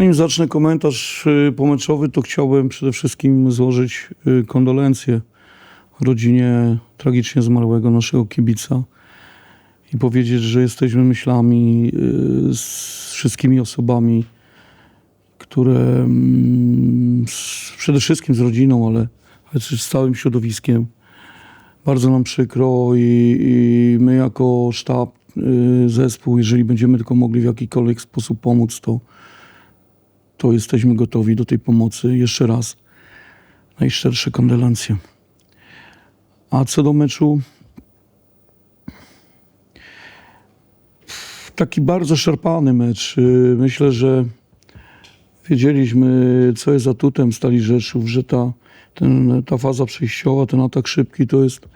Zanim zacznę komentarz y, pomeczowy, to chciałbym przede wszystkim złożyć y, kondolencje rodzinie tragicznie zmarłego naszego kibica i powiedzieć, że jesteśmy myślami y, z wszystkimi osobami, które mm, przede wszystkim z rodziną, ale, ale z całym środowiskiem. Bardzo nam przykro i, i my jako sztab, zespół, jeżeli będziemy tylko mogli w jakikolwiek sposób pomóc, to, to jesteśmy gotowi do tej pomocy. Jeszcze raz najszczersze kondolencje. A co do meczu, taki bardzo szarpany mecz. Myślę, że wiedzieliśmy, co jest atutem Stali Rzeszów, że ta, ten, ta faza przejściowa, ten atak szybki to jest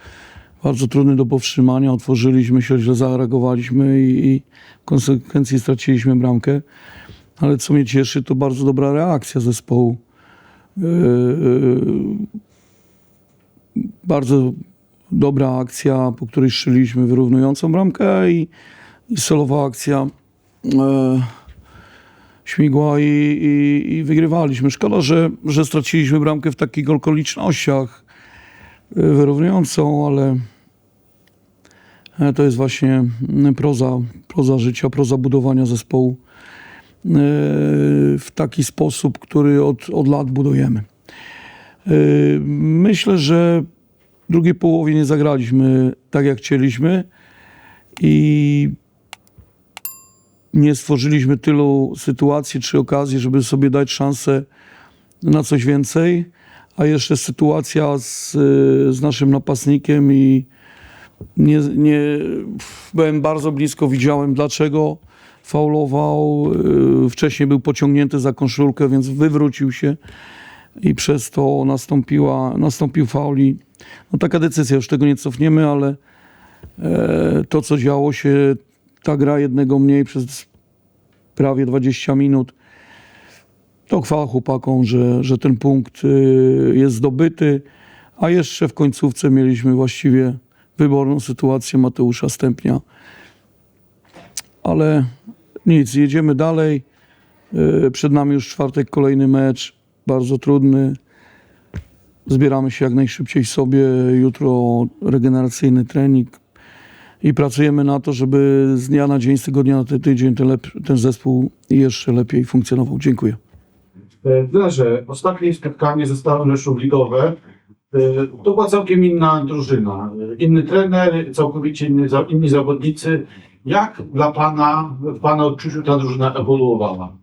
bardzo trudny do powstrzymania. Otworzyliśmy się, źle zareagowaliśmy i, i w konsekwencji straciliśmy bramkę. Ale co mnie cieszy, to bardzo dobra reakcja zespołu. Yy, yy, bardzo dobra akcja, po której strzeliśmy wyrównującą bramkę i, i solowa akcja e, śmigła i, i, i wygrywaliśmy. Szkoda, że, że straciliśmy bramkę w takich okolicznościach e, wyrównującą, ale e, to jest właśnie proza, proza życia, proza budowania zespołu e, w taki sposób, który od, od lat budujemy. E, Myślę, że drugiej połowie nie zagraliśmy tak, jak chcieliśmy i nie stworzyliśmy tylu sytuacji czy okazji, żeby sobie dać szansę na coś więcej. A jeszcze sytuacja z, z naszym napastnikiem i nie, nie, byłem bardzo blisko, widziałem dlaczego faulował. Yy, Wcześniej był pociągnięty za koszulkę, więc wywrócił się i przez to nastąpiła, nastąpił faul i no taka decyzja, już tego nie cofniemy, ale e, to co działo się, ta gra jednego mniej przez prawie 20 minut, to chwała chłopakom, że, że ten punkt y, jest zdobyty, a jeszcze w końcówce mieliśmy właściwie wyborną sytuację Mateusza Stępnia. Ale nic, jedziemy dalej. Y, Przed nami już czwartek kolejny mecz, bardzo trudny. Zbieramy się jak najszybciej sobie. Jutro regeneracyjny trening i pracujemy na to, żeby z dnia na dzień, z tygodnia na ty- tydzień ten, ten zespół jeszcze lepiej funkcjonował. Dziękuję. E, Trenerze, ostatnie spotkanie ze Stalą Rzeszów Ligowe e, to była całkiem inna drużyna. E, Inny trener, całkowicie inni zawodnicy. Jak dla Pana, w Pana odczuciu ta drużyna ewoluowała?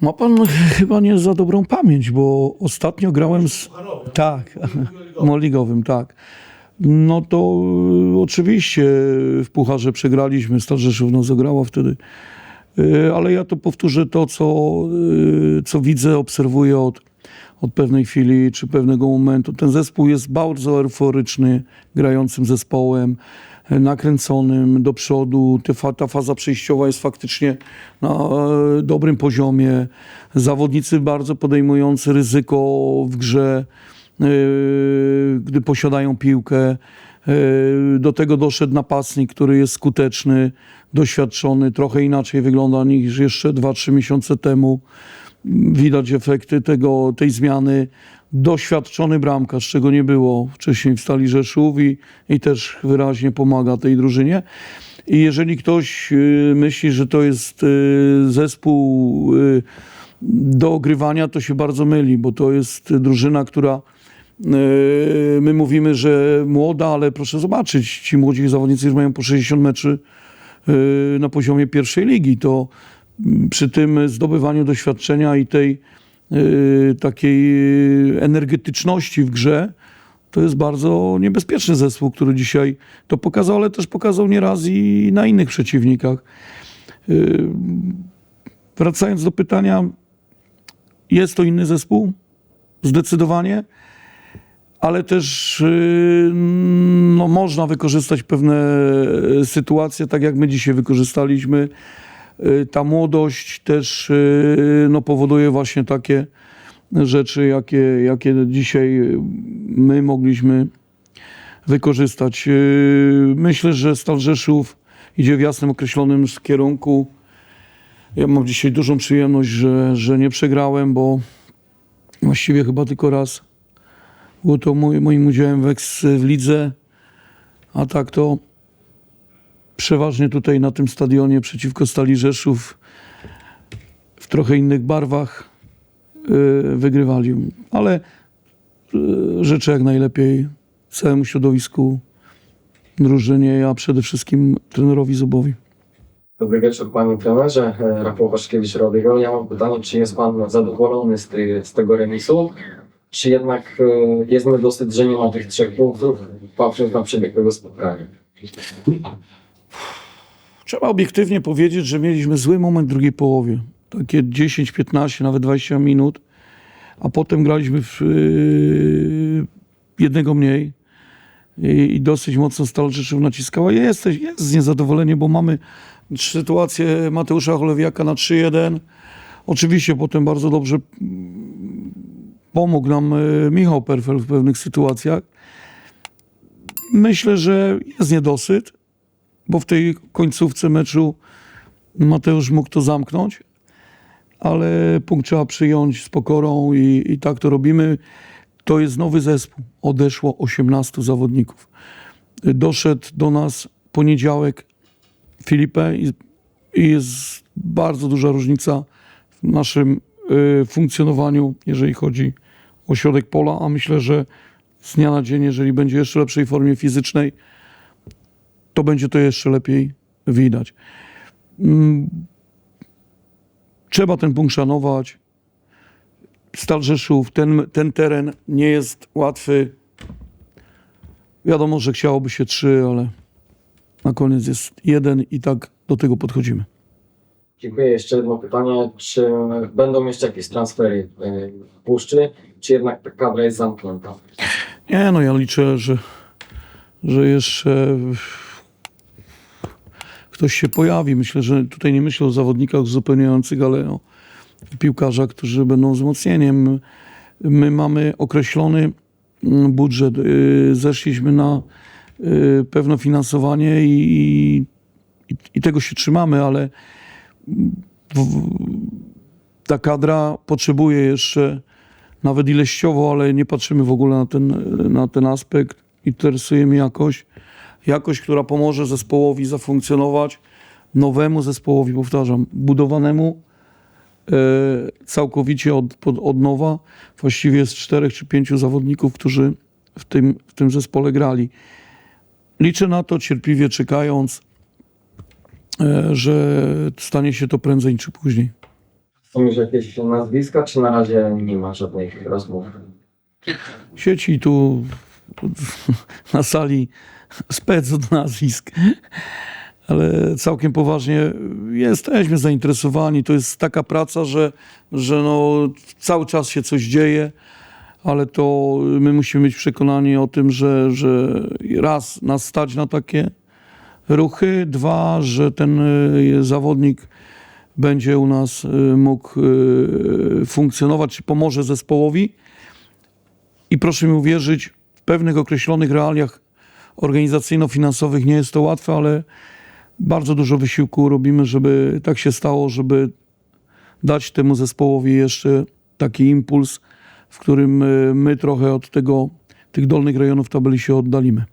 Ma pan chyba nie za dobrą pamięć, bo ostatnio grałem z... Tak, moligowym, tak. No to y, oczywiście w Pucharze przegraliśmy, Stal Rzeszów nas zagrała wtedy. Y, Ale ja to powtórzę to, co, y, co widzę, obserwuję od, od pewnej chwili czy pewnego momentu. Ten zespół jest bardzo euforyczny, grającym zespołem, nakręconym do przodu. Ta faza przejściowa jest faktycznie na e, dobrym poziomie. Zawodnicy bardzo podejmujący ryzyko w grze, e, gdy posiadają piłkę. E, Do tego doszedł napastnik, który jest skuteczny, doświadczony, trochę inaczej wygląda niż jeszcze 2-3 miesiące temu. Widać efekty tego, tej zmiany. Doświadczony bramkarz, czego nie było wcześniej w Stali Rzeszów i, i też wyraźnie pomaga tej drużynie. I jeżeli ktoś y, myśli, że to jest y, zespół y, do ogrywania, to się bardzo myli, bo to jest drużyna, która my mówimy, że młoda, ale proszę zobaczyć, ci młodzi zawodnicy już mają po 60 meczy na poziomie pierwszej ligi. To przy tym zdobywaniu doświadczenia i tej y, takiej y, energetyczności w grze, to jest bardzo niebezpieczny zespół, który dzisiaj to pokazał, ale też pokazał nieraz i na innych przeciwnikach. Y, Wracając do pytania, jest to inny zespół? Zdecydowanie. Ale też no, można wykorzystać pewne sytuacje, tak jak my dzisiaj wykorzystaliśmy. Y, Ta młodość też y, no, powoduje właśnie takie rzeczy, jakie, jakie dzisiaj my mogliśmy wykorzystać. Y, Myślę, że Stal Rzeszów idzie w jasnym określonym kierunku. Ja mam dzisiaj dużą przyjemność, że, że nie przegrałem, bo właściwie chyba tylko raz było to moim udziałem w, w lidze, a tak to przeważnie tutaj na tym stadionie przeciwko Stali Rzeszów w trochę innych barwach yy, wygrywali. Ale yy, życzę jak najlepiej całemu środowisku, drużynie, a przede wszystkim trenerowi Zubowi. Dobry wieczór panie trenerze, E, Rafał Waszkiewicz Rodego. Ja mam pytanie, czy jest pan zadowolony z, z tego remisu, czy jednak e, jest niedosyt, że nie ma tych trzech punktów, patrząc na przebieg tego spotkania? Trzeba obiektywnie powiedzieć, że mieliśmy zły moment w drugiej połowie. Takie 10, 15, nawet 20 minut, a potem graliśmy w, yy, jednego mniej i, i dosyć mocno Stal Rzeszów naciskała. Jest, jest niezadowolenie, bo mamy sytuację Mateusza Cholewiaka na 3-1. Oczywiście potem bardzo dobrze mm, pomógł nam yy, Michał Perfel w pewnych sytuacjach. Myślę, że jest niedosyt bo w tej końcówce meczu Mateusz mógł to zamknąć, ale punkt trzeba przyjąć z pokorą i, i tak to robimy. To jest nowy zespół. Odeszło 18 zawodników. Doszedł do nas poniedziałek Filipe i, i jest bardzo duża różnica w naszym y, funkcjonowaniu, jeżeli chodzi o środek pola, a myślę, że z dnia na dzień, jeżeli będzie jeszcze lepszej formie fizycznej, to będzie to jeszcze lepiej widać. Mm, Trzeba ten punkt szanować. Stal Rzeszów, ten, ten teren nie jest łatwy. Wiadomo, że chciałoby się trzy, ale na koniec jest jeden i tak do tego podchodzimy. Dziękuję. Jeszcze jedno pytanie, czy będą jeszcze jakieś transfery e, w Puszczy, czy jednak ta kadra jest zamknięta? Nie, no ja liczę, że, że jeszcze ktoś się pojawi. Myślę, że tutaj nie myślę o zawodnikach uzupełniających, ale o piłkarzach, którzy będą wzmocnieniem. My mamy określony mm, budżet. Y, Zeszliśmy na y, pewne finansowanie i, i, i tego się trzymamy, ale ta kadra potrzebuje jeszcze nawet ilościowo, ale nie patrzymy w ogóle na ten, na ten aspekt. Interesuje mnie jakość, jakość, która pomoże zespołowi zafunkcjonować, nowemu zespołowi, powtarzam, budowanemu e, całkowicie od, pod, od nowa. Właściwie z czterech czy pięciu zawodników, którzy w tym, w tym zespole grali. Liczę na to, cierpliwie czekając, e, że stanie się to prędzej czy później. Są już jakieś nazwiska, czy na razie nie ma żadnych rozmów? sieci tu na sali spec od nazwisk. Ale całkiem poważnie jesteśmy zainteresowani. To jest taka praca, że, że no, cały czas się coś dzieje, ale to my musimy być przekonani o tym, że, że raz nas stać na takie ruchy, dwa, że ten y, zawodnik będzie u nas y, mógł y, funkcjonować, czy pomoże zespołowi. I proszę mi uwierzyć, pewnych określonych realiach organizacyjno-finansowych nie jest to łatwe, ale bardzo dużo wysiłku robimy, żeby tak się stało, żeby dać temu zespołowi jeszcze taki impuls, w którym y, my trochę od tego, tych dolnych rejonów tabeli się oddalimy.